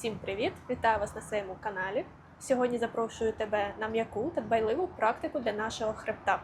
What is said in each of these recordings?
Всім привіт! Вітаю вас на своєму каналі. Сьогодні запрошую тебе на м'яку та дбайливу практику для нашого хребта.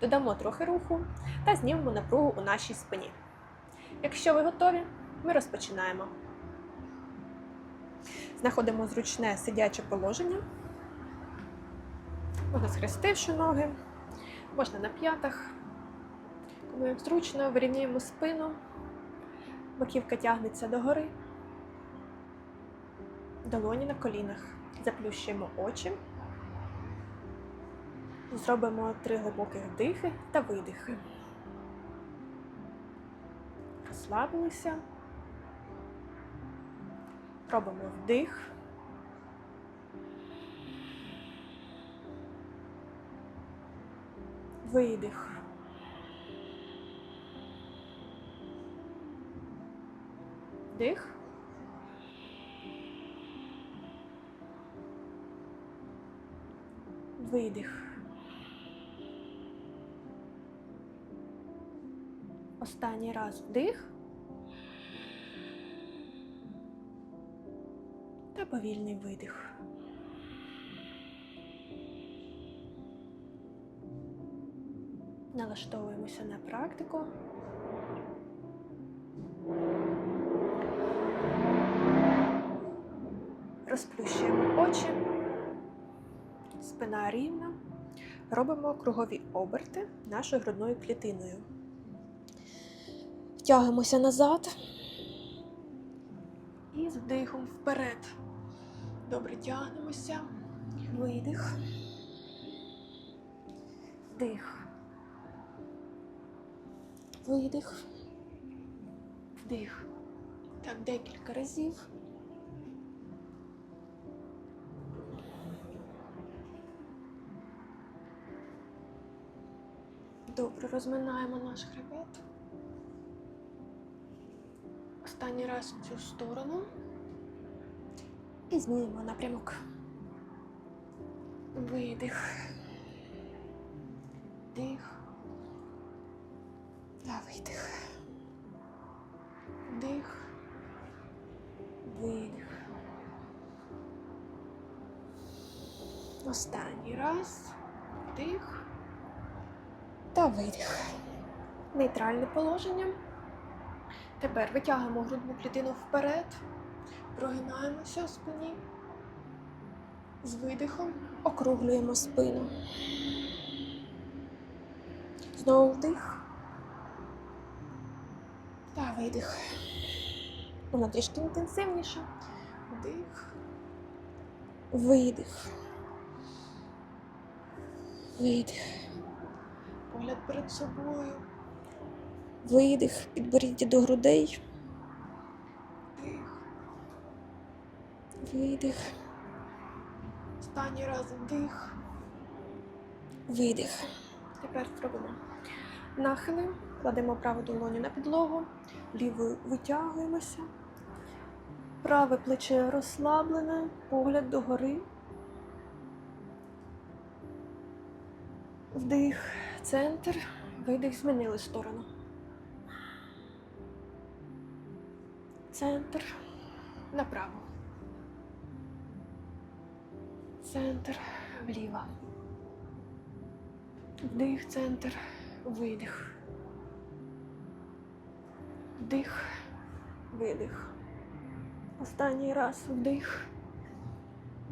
Додамо трохи руху та знімемо напругу у нашій спині. Якщо ви готові, ми розпочинаємо. Знаходимо зручне сидяче положення. Можна схрестивши ноги, можна на п'ятах. Кому зручно, вирівнюємо спину, маківка тягнеться догори долоні на колінах. Заплющуємо очі. Зробимо три глибоких вдихи та видихи. Розслабилися. Робимо вдих. Видих. Вдих. Видих. Останній раз вдих. Та повільний видих. Налаштовуємося на практику. Розплющуємо очі спина рівна. Робимо кругові оберти нашою грудною клітиною. Втягуємося назад і з вдихом вперед. Добре тягнемося. Видих. Вдих. Видих. Вдих. Так, декілька разів. Добре, розминаємо наш хребет. Останній раз в цю сторону. І змінимо напрямок. Видих. Дих. Та видих. Дих. Видих. Останній раз. Дих та видих. Нейтральне положення. Тепер витягуємо грудну клітину вперед, прогинаємося в спині. З видихом округлюємо спину. Знову вдих. Та видих. Воно трішки інтенсивніше. Вдих. Видих. Видих. Погляд перед собою. Видих, підборіддя до грудей. Вдих. Видих. Останній раз вдих. Видих. Тепер зробимо нахили. Кладемо праву долоню на підлогу, лівою витягуємося. Праве плече розслаблене, погляд догори. Вдих, центр, видих, змінили сторону. Центр направо. Центр вліво. Вдих, центр, видих. Вдих, видих. Останній раз вдих.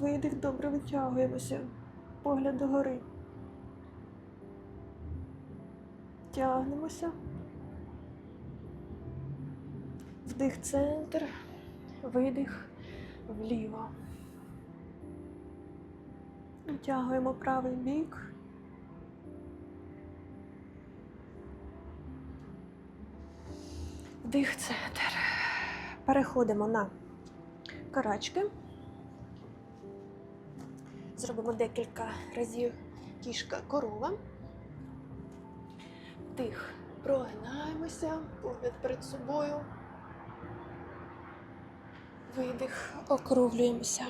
Видих, добре витягуємося. Погляд догори. Тягнемося. Вдих центр, видих вліво. Витягуємо правий бік. Вдих центр. Переходимо на карачки. Зробимо декілька разів кішка корова. Вдих. Прогинаємося, погляд перед собою. Видих, округлюємося.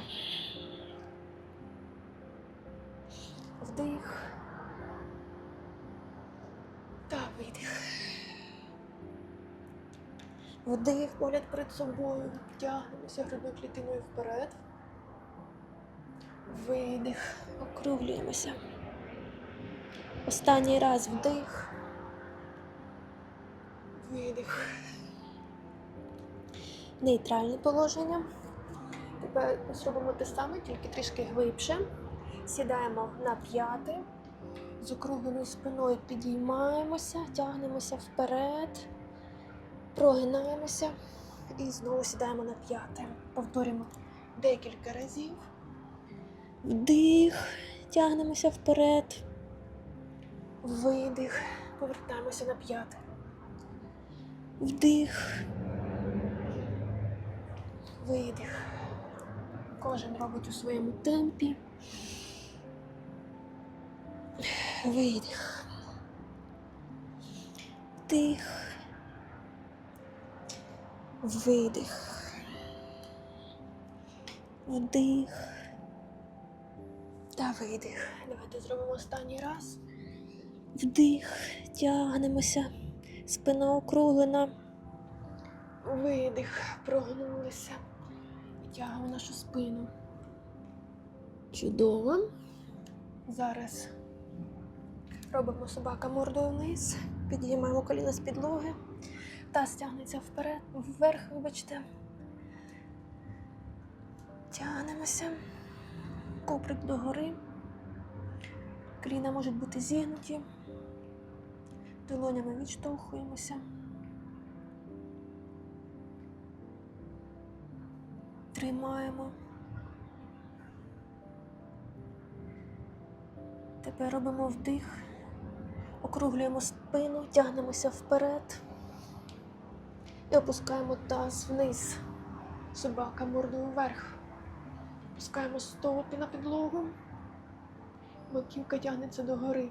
Вдих. Та видих. Вдих, погляд перед собою. Тягнемося грудною клітиною вперед. Видих. Округлюємося. Останній раз вдих. Видих. Нейтральне положення. Тепер зробимо те саме, тільки трішки глибше. Сідаємо на п'яти. З округленою спиною підіймаємося, тягнемося вперед, прогинаємося і знову сідаємо на п'яте. Повторюємо декілька разів. Вдих, тягнемося вперед. Видих, повертаємося на п'яте. Вдих. Видих. Кожен робить у своєму темпі. Видих. Вдих. Видих. Вдих. Та видих. Давайте зробимо останній раз. Вдих. Тягнемося. Спина округлена. Видих. Прогнулися. Тягнемо нашу спину. Чудово. Зараз робимо собака мордою вниз, підіймаємо коліна з підлоги, таз тягнеться вперед, вверх, вибачте. Тягнемося, коприк догори. Коліна можуть бути зігнуті, долонями відштовхуємося. Тримаємо. Тепер робимо вдих, округлюємо спину, тягнемося вперед і опускаємо таз вниз. Собака мордою вверх. Опускаємо стопи на підлогу. Маківка тягнеться догори.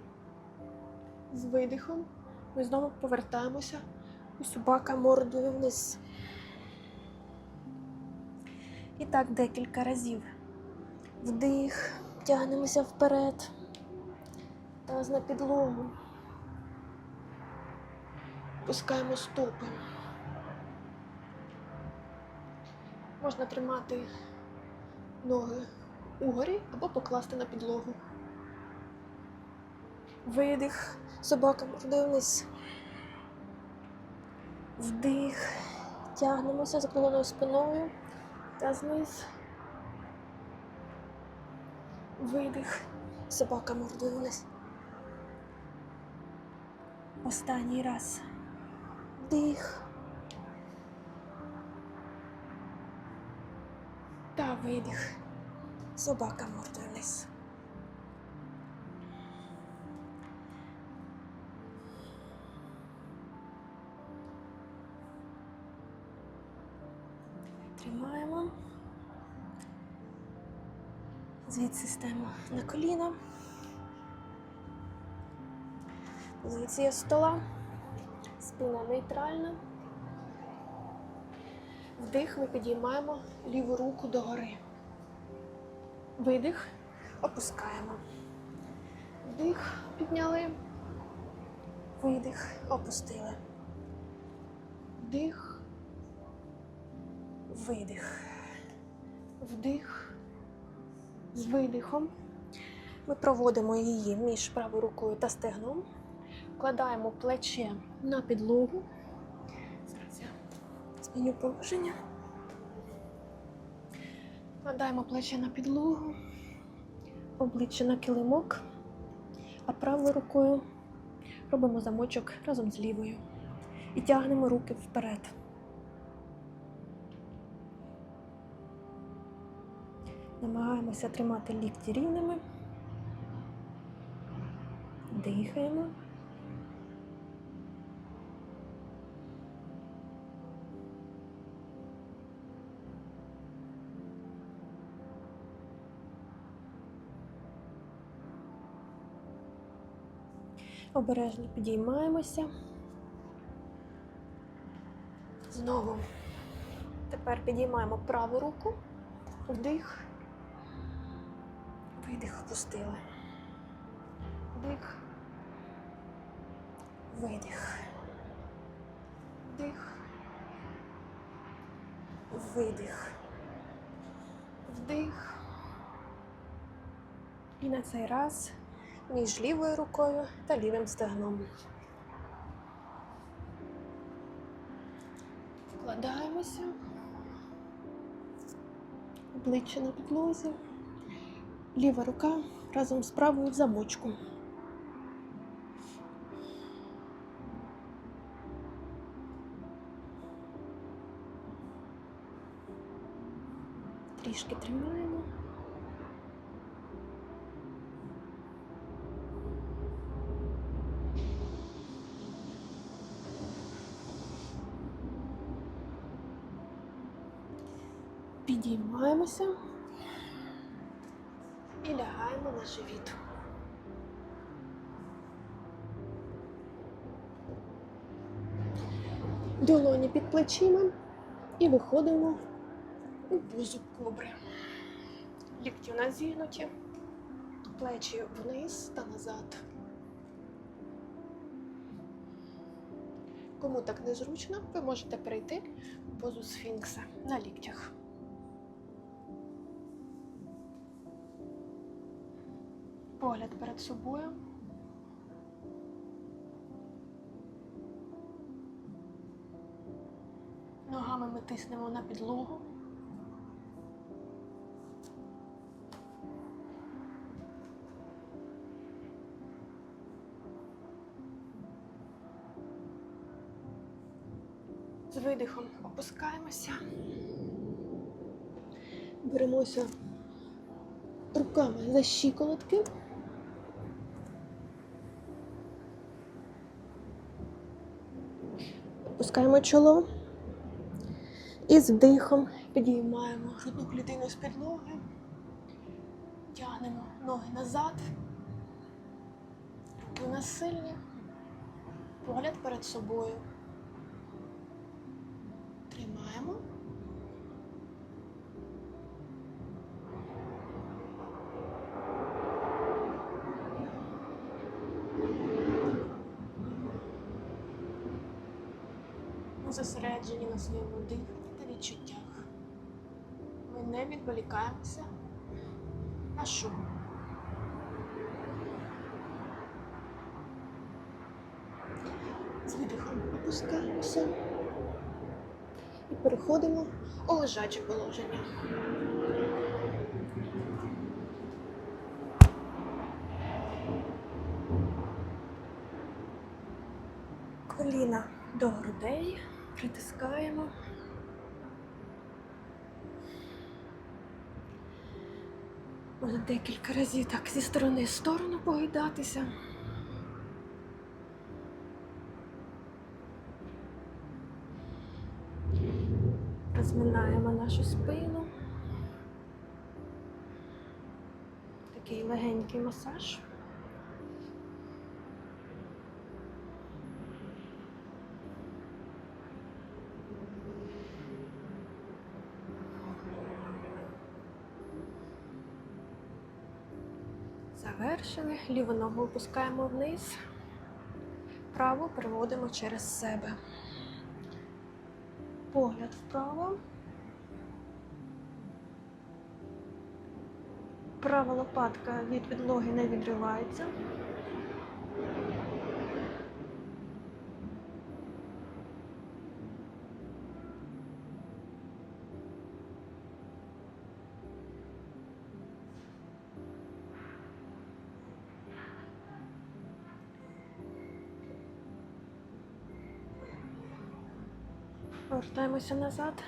З видихом ми знову повертаємося у собака мордою вниз. І так декілька разів. Вдих, тягнемося вперед. Таз на підлогу. Пускаємо стопи. Можна тримати ноги угорі або покласти на підлогу. Видих, собака мордою вниз. Вдих, тягнемося закругленою спиною та вниз. Видих, собака мордою вниз. Останній раз. Вдих. Та видих. Собака мордою вниз. Звідси стаємо на коліна. Позиція стола. Спина нейтральна. Вдих ми підіймаємо ліву руку догори. Видих, опускаємо. Вдих, підняли. Видих, опустили. Вдих. Видих. Вдих. З видихом. Ми проводимо її між правою рукою та стегном. Вкладаємо плече на підлогу. Зараз я зміню положення. Вкладаємо плече на підлогу, обличчя на килимок, а правою рукою робимо замочок разом з лівою і тягнемо руки вперед. Намагаємося тримати лікті рівними. Дихаємо. Обережно підіймаємося. Знову. Тепер підіймаємо праву руку. Вдих. Видих, опустили. Вдих. Видих. Вдих. видих, вдих. І на цей раз між лівою рукою та лівим стегном. Вкладаємося. Обличчя на підлозі. Ліва рука разом з правою в замочку. Трішки тримаємо. Підіймаємося і Лягаємо на живіт. Долоні під плечима і виходимо у позу кобри. Лікті у нас зігнуті, плечі вниз та назад. Кому так незручно, ви можете перейти у позу сфінкса на ліктях. Погляд перед собою. Ногами ми тиснемо на підлогу. З видихом опускаємося. Беремося руками за щиколотки. Опускаємо чоло. І з вдихом підіймаємо грудну клітину з підлоги. Тягнемо ноги назад. Руки у нас сильні. Погляд перед собою. Зосереджені на своєму диханні та відчуттях. Ми не відволікаємося на шум. З видихом опускаємося і переходимо у лежаче положення. Коліна до грудей, притискаємо. Можна декілька разів так зі сторони в сторону погидатися. Розминаємо нашу спину. Такий легенький масаж. Завершили. Ліву ногу опускаємо вниз, праву переводимо через себе. Погляд вправо. Права лопатка від підлоги не відривається. Повертаємося назад.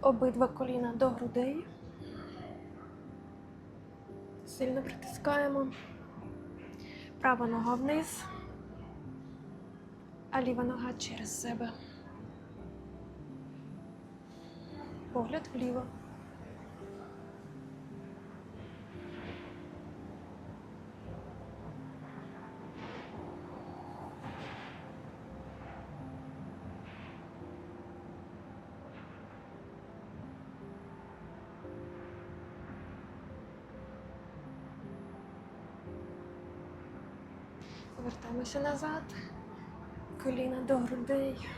Обидва коліна до грудей. Сильно притискаємо. Права нога вниз, а ліва нога через себе. Погляд вліво. Повертаємося назад. Коліна до грудей.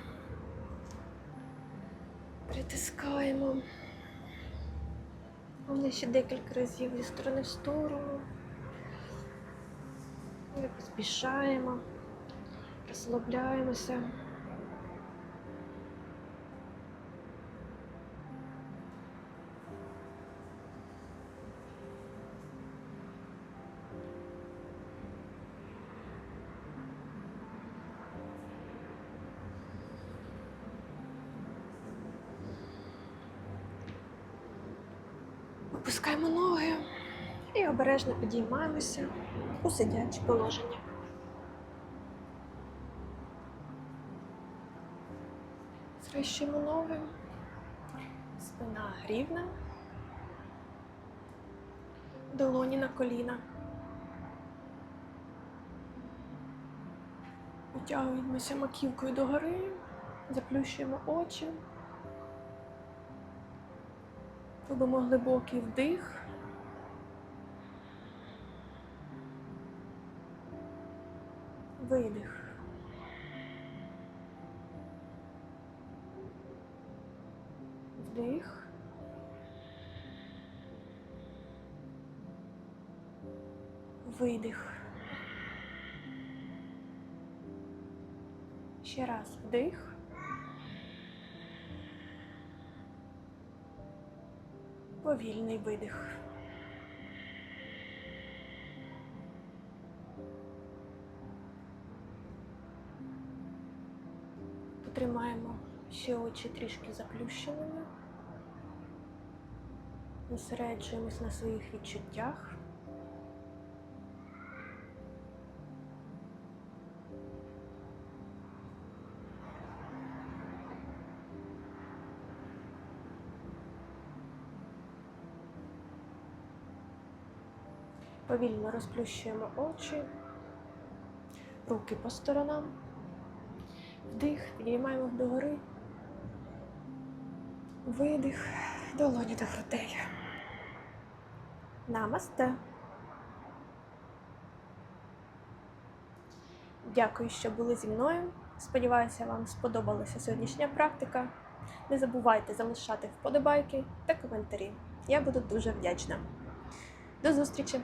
Притискаємо. Вони ще декілька разів зі сторони в сторону. Поспішаємо, розслабляємося. Опускаємо ноги і обережно підіймаємося у сидяче положення. Схрещуємо ноги, спина рівна, долоні на коліна. Витягуємося маківкою догори, заплющуємо очі. Робимо глибокий вдих. Видих. Вдих. Видих. Ще раз вдих. Повільний видих. Потримаємо ще очі трішки заплющеними. Зосереджуємось на своїх відчуттях. Повільно розплющуємо очі, руки по сторонам, вдих, підіймаємо догори, видих, долоні до грудей. Намасте. Дякую, що були зі мною. Сподіваюся, вам сподобалася сьогоднішня практика. Не забувайте залишати вподобайки та коментарі. Я буду дуже вдячна. До зустрічі!